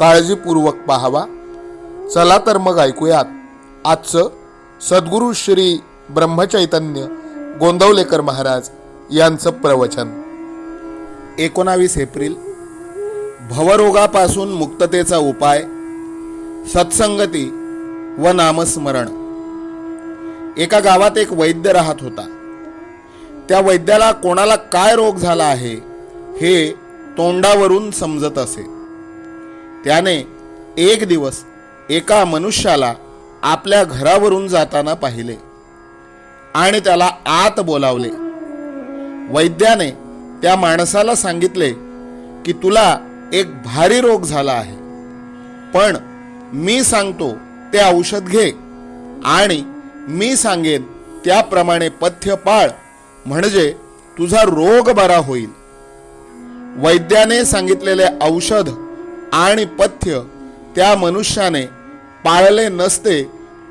काळजीपूर्वक पाहावा. चला तर मग ऐकूयात. आजचं सद्गुरू श्री ब्रह्मचैतन्य गोंदवलेकर महाराज यांचं प्रवचन. एकोणावीस एप्रिल. भवरोगापासून मुक्ततेचा उपाय सत्संगती व नामस्मरण. एका गावात एक वैद्य राहत होता. त्या वैद्याला कोणाला काय रोग झाला आहे हे तोंडावरून समजत असे. त्याने एक दिवस एका मनुष्याला आपल्या घरावरून जाताना पाहिले आणि त्याला आत बोलावले. वैद्याने त्या माणसाला सांगितले की तुला एक भारी रोग झाला आहे पण मी सांगतो ते औषध घे आणि मी सांगेन त्याप्रमाणे पथ्य पाळ म्हणजे तुझा रोग बरा होईल. वैद्याने सांगितलेले औषध आणि पथ्य त्या मनुष्याने पाळले नसते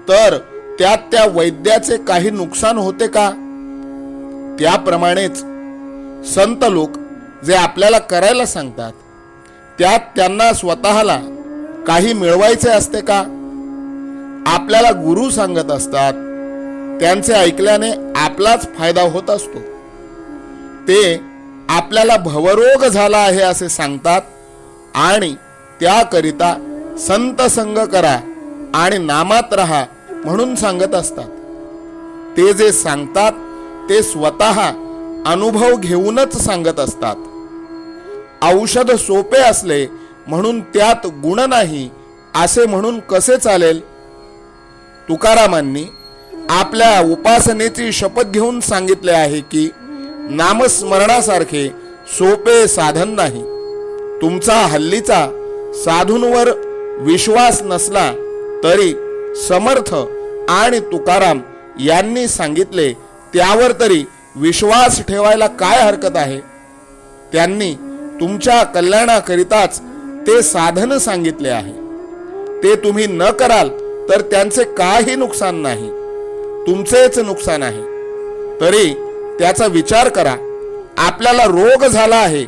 तर त्यात त्या वैद्याचे काही नुकसान होते का? त्याप्रमाणेच संत लोक जे आपल्याला करायला सांगतात त्यात त्यांना स्वतःला काही मिळवायचे असते का? आपल्याला गुरु सांगत असतात त्यांचे ऐकल्याने आपलाच फायदा होत असतो. ते आपल्याला भवरोग झाला आहे असे सांगतात आणि त्याकरिता संत संग करा आणि नामात राहा म्हणून सांगत असतात. ते जे सांगतात ते स्वतः अनुभव घेऊनच सांगत असतात. औषध सोपे असले म्हणून त्यात गुण नाही असे म्हणून कसे चालेल? तुकारामांनी आपल्या उपासनेची शपथ घेऊन सांगितले आहे की नामस्मरणासारखे सोपे साधन नाही. तुमचा हल्लीचा साधूंवर विश्वास नसला तरी समर्थ आणि तुकाराम यांनी सांगितले त्यावर तरी विश्वास ठेवायला काय हरकत आहे? त्यांनी तुमच्या कल्याणाकरिताच ते साधन सांगितले आहे. ते तुम्ही न कराल तर त्यांचे काही नुकसान नाही. तुमचेच नुकसान आहे. तरी त्याचा विचार करा. आपल्याला रोग झाला आहे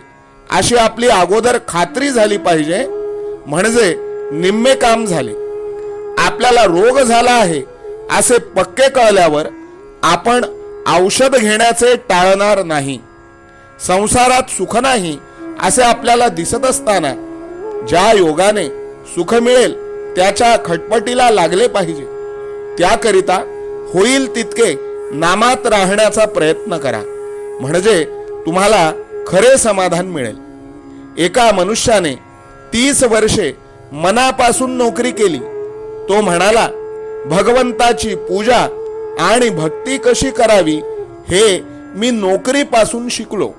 अशी आपली अगोदर खात्री झाली पाहिजे. म्हणजे निम्मे काम झाले. आपल्याला रोग झाला आहे असे पक्के कळल्यावर आपण औषध घेण्याचे टाळणार नाही. संसारात सुख नाही असे आपल्याला दिसत असताना ज्या योगाने सुख मिळेल त्याच्या खटपटीला लागले पाहिजे. त्याकरिता होईल तितके नामात राहण्याचा प्रयत्न करा. म्हणजे तुम्हाला खरे समाधान मिळेल. एका मनुष्याने तीस वर्षे मनापासून नोकरी केली. तो म्हणाला भगवंताची पूजा आणि भक्ती कशी करावी हे मी नोकरीपासून शिकलो.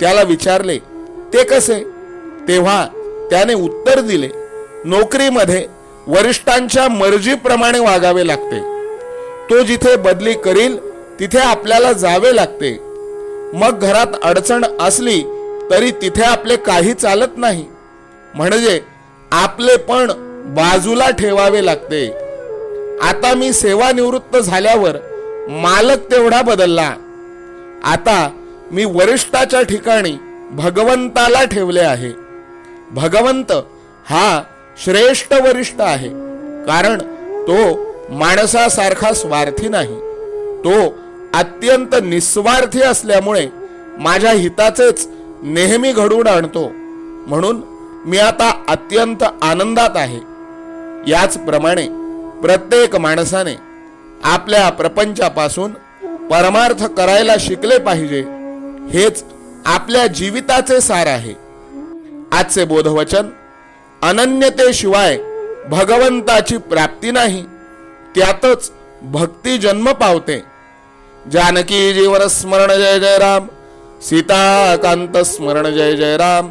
त्याला विचारले ते कसे? तेव्हा त्याने उत्तर दिले नोकरीमध्ये वरिष्ठांच्या मर्जीप्रमाणे वागावे लागते. तो जिथे बदली करील तिथे आपल्याला जावे लागते. मग घरात अडचण असली तरी तिथे आपले काही चालत नाही. म्हणजे आपले पण बाजूला ठेवावे लागते. आता मी सेवानिवृत्त झाल्यावर मालक तेवढा बदलला. आता मी वरिष्ठाच्या ठिकाणी भगवंताला ठेवले आहे. भगवंत हा श्रेष्ठ वरिष्ठ आहे कारण तो माणसासारखा स्वार्थी नाही. तो अत्यंत निस्वार्थी असल्यामुळे माझ्या हिताचेच नेहमी घडवून आणतो. म्हणून मी आता अत्यंत आनंदात आहे. याचप्रमाणे प्रत्येक माणसाने आपल्या प्रपंचापासून परमार्थ करायला शिकले पाहिजे हेच आपल्या जीविताचे सार आहे. आजचे बोधवचन अनन्यतेशिवाय भगवंताची प्राप्ती नाही त्यातच भक्ती जन्म पावते. जानकी जीवन स्मरण जय जय राम सीताकांत स्मरण जय जय राम